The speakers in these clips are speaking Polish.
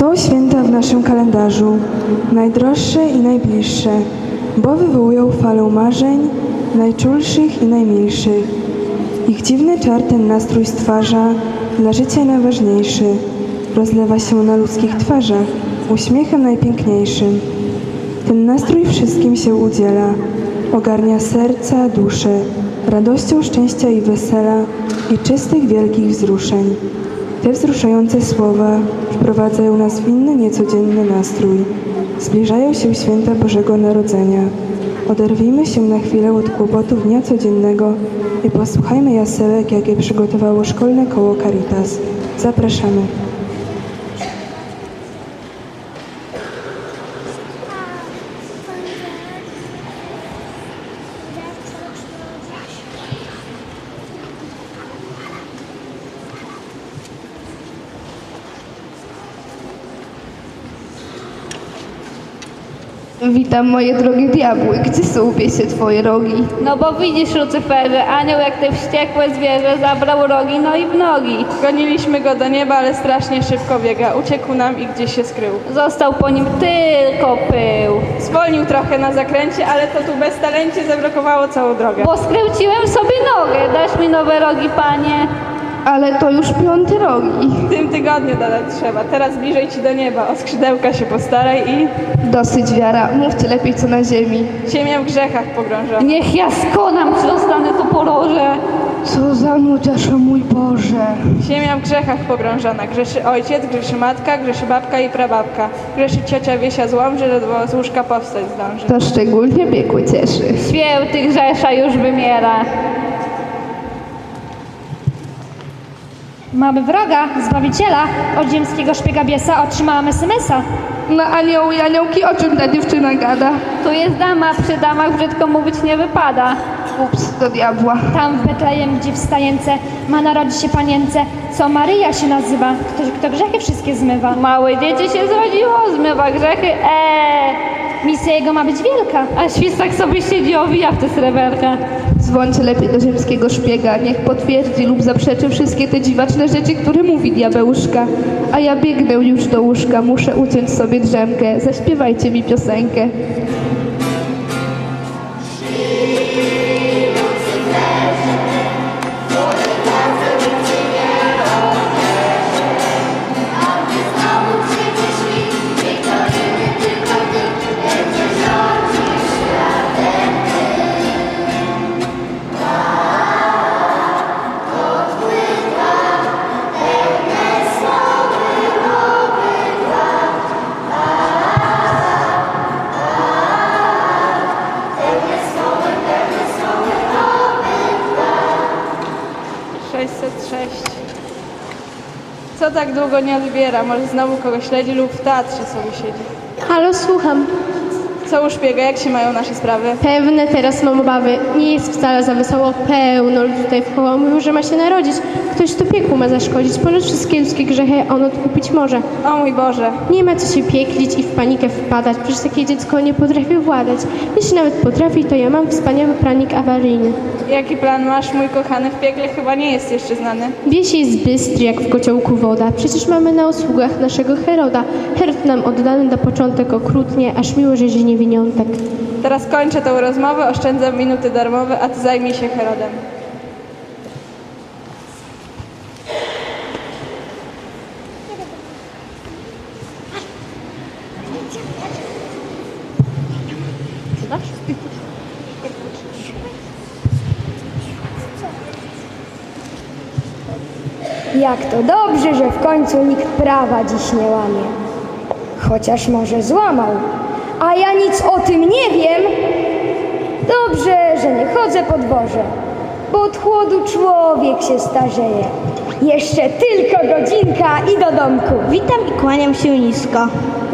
Są święta w naszym kalendarzu, najdroższe i najbliższe, bo wywołują falę marzeń, najczulszych i najmilszych. Ich dziwny czar ten nastrój stwarza, dla życia najważniejszy, rozlewa się na ludzkich twarzach, uśmiechem najpiękniejszym. Ten nastrój wszystkim się udziela, ogarnia serca, dusze, radością szczęścia i wesela i czystych wielkich wzruszeń. Te wzruszające słowa wprowadzają nas w inny, niecodzienny nastrój. Zbliżają się święta Bożego Narodzenia. Oderwijmy się na chwilę od kłopotów dnia codziennego i posłuchajmy jasełek, jakie przygotowało szkolne koło Caritas. Zapraszamy. Witam moje drogie diabły, gdzie są się twoje rogi? No bo widzisz, Lucyferze, anioł jak te wściekłe zwierzę zabrał rogi, no i w nogi. Goniliśmy go do nieba, ale strasznie szybko biega. Uciekł nam i gdzieś się skrył. Został po nim tylko pył. Zwolnił trochę na zakręcie, ale to tu bez talencie zablokowało całą drogę. Bo skręciłem sobie nogę. Dasz mi nowe rogi, panie? Ale to już piąty rogi. W tym tygodniu dodać trzeba. Teraz bliżej ci do nieba. O skrzydełka się postaraj i Dosyć wiara, mówcie lepiej co na ziemi. ziemię w grzechach pogrążona. Niech ja skonam, czy dostanę tu poroże. Co za nudziarz, o mój Boże. Ziemia w grzechach pogrążona. Grzeszy ojciec, grzeszy matka, grzeszy babka i prababka. Grzeszy ciocia Wiesia złom, że ledwo z łóżka powstać zdąży. To szczególnie biegły cieszy. Święty Grzesza już wymiera. Mamy wroga, Zbawiciela, od ziemskiego szpiega biesa otrzymałam SMS-a. No anioł i aniołki, o czym ta dziewczyna gada? Tu jest dama, przy damach brzydko mówić nie wypada. Ups, do diabła. Tam w Betlejem, gdzie w stajence ma narodzić się panience, co Maryja się nazywa, ktoś, kto grzechy wszystkie zmywa. Małe dzieci się zrodziło, zmywa grzechy, eee. Misja jego ma być wielka. A świstak sobie siedzi, owija w te sreberka. Dzwońcie lepiej do ziemskiego szpiega, niech potwierdzi lub zaprzeczy wszystkie te dziwaczne rzeczy, które mówi diabełuszka. A ja biegnę już do łóżka, muszę uciąć sobie drzemkę. Zaśpiewajcie mi piosenkę. Sześć. Co tak długo nie odbiera? Może znowu kogoś śledzi lub w teatrze sobie siedzi. Halo, słucham. Co u szpiega? Jak się mają nasze sprawy? Pewne teraz mam obawy. Nie jest wcale za wesoło. Pełno ludzi tutaj wkoło. Mówił, że ma się narodzić. Ktoś tu piekłu ma zaszkodzić. Ponoć wszystkie ludzkie grzechy on odkupić może. O mój Boże. Nie ma co się pieklić i w panikę wpadać. Przecież takie dziecko nie potrafi władać. Jeśli nawet potrafi, to ja mam wspaniały pranik awaryjny. Jaki plan masz, mój kochany? W piekle chyba nie jest jeszcze znany. Wieś jest bystry, jak w kociołku woda. Przecież mamy na usługach naszego Heroda. Herod nam oddany na początek okrutnie, aż miło, że się niewiniątek. Teraz kończę tę rozmowę, oszczędzam minuty darmowe, a ty zajmij się Herodem. Jak to dobrze, że w końcu nikt prawa dziś nie łamie. Chociaż może złamał, a ja nic o tym nie wiem. Dobrze, że nie chodzę po dworze, bo od chłodu człowiek się starzeje. Jeszcze tylko godzinka i do domku. Witam i kłaniam się nisko.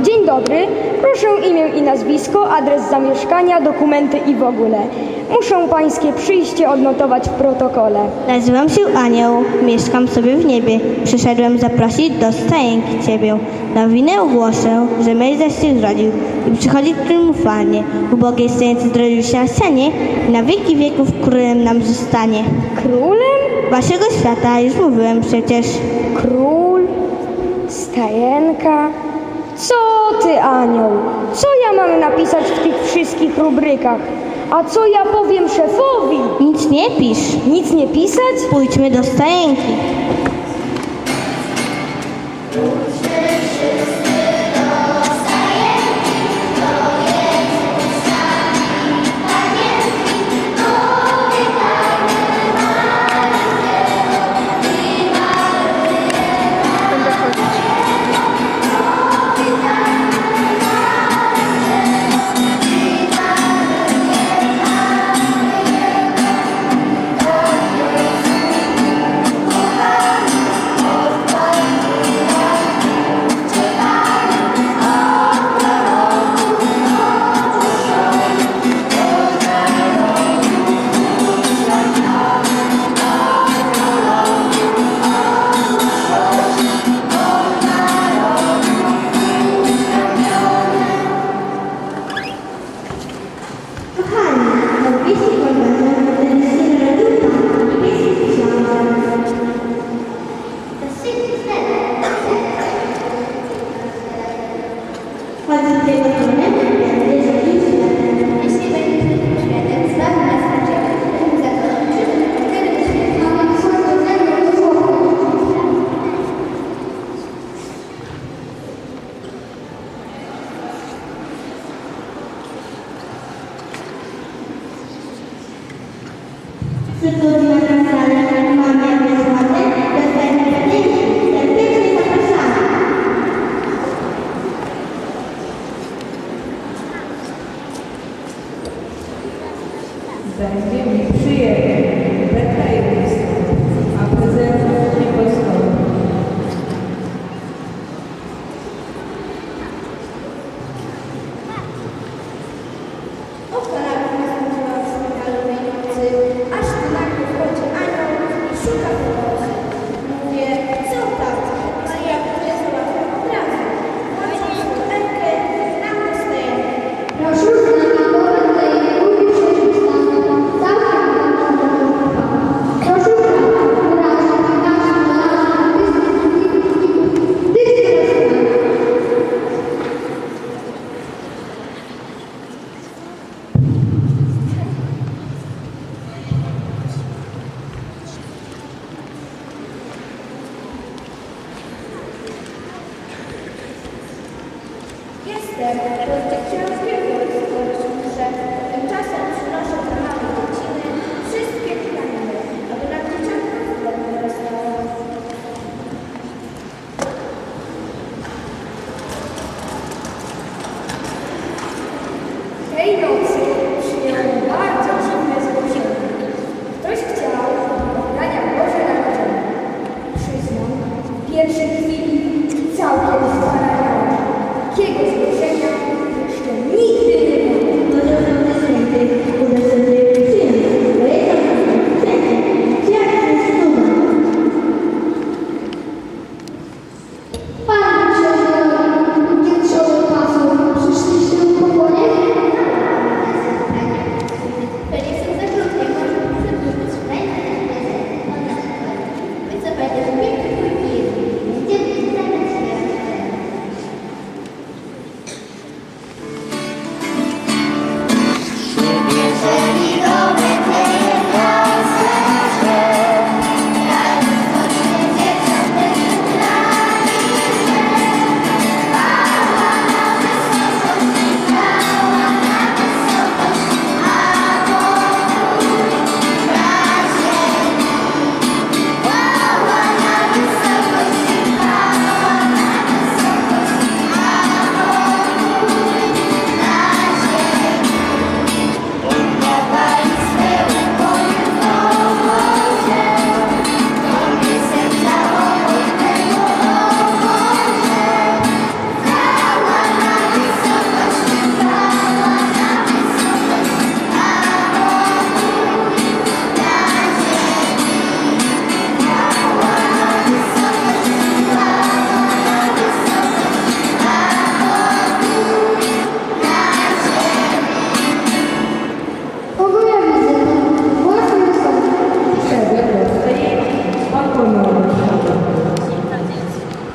Dzień dobry, proszę imię i nazwisko, adres zamieszkania, dokumenty i w ogóle. Muszą pańskie przyjście odnotować w protokole. Nazywam się Anioł, mieszkam sobie w niebie. Przyszedłem zaprosić do stajenki ciebie. Nowinę ogłoszę, że Mejzaś się zrodził i przychodzi triumfalnie. Ubogiej stajence zrodził się na scenie i na wieki wieków królem nam zostanie. Królem? Waszego świata już mówiłem przecież. Król? Stajenka? Co ty, Anioł? Co ja mam napisać w tych wszystkich rubrykach? A co ja powiem szefowi? Nic nie pisz. Nic nie pisać? Pójdźmy do stajenki. Wednesday Yeah.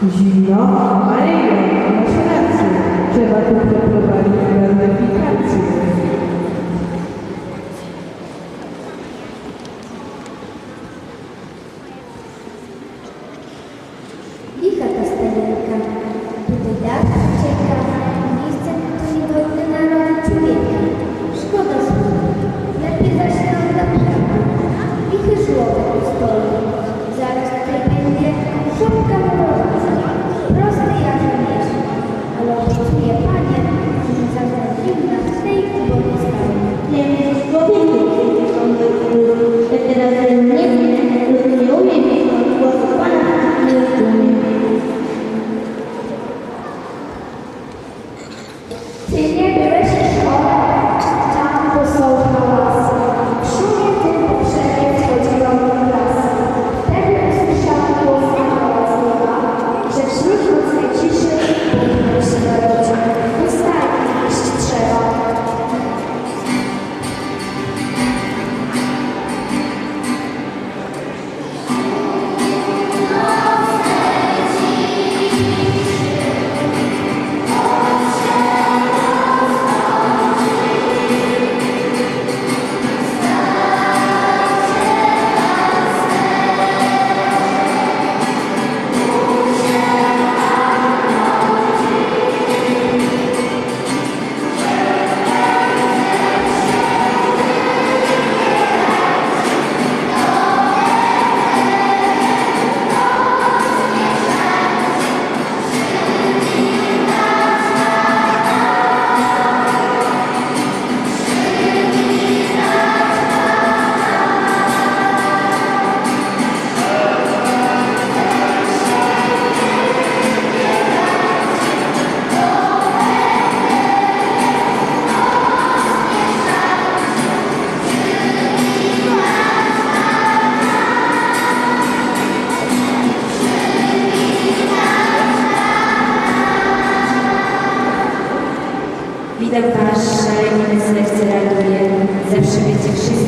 Zimno? Maryjo, masz rację. Trzeba tu przeprowadzić garnę wasze serce raduje, zawsze wiecie wszystko.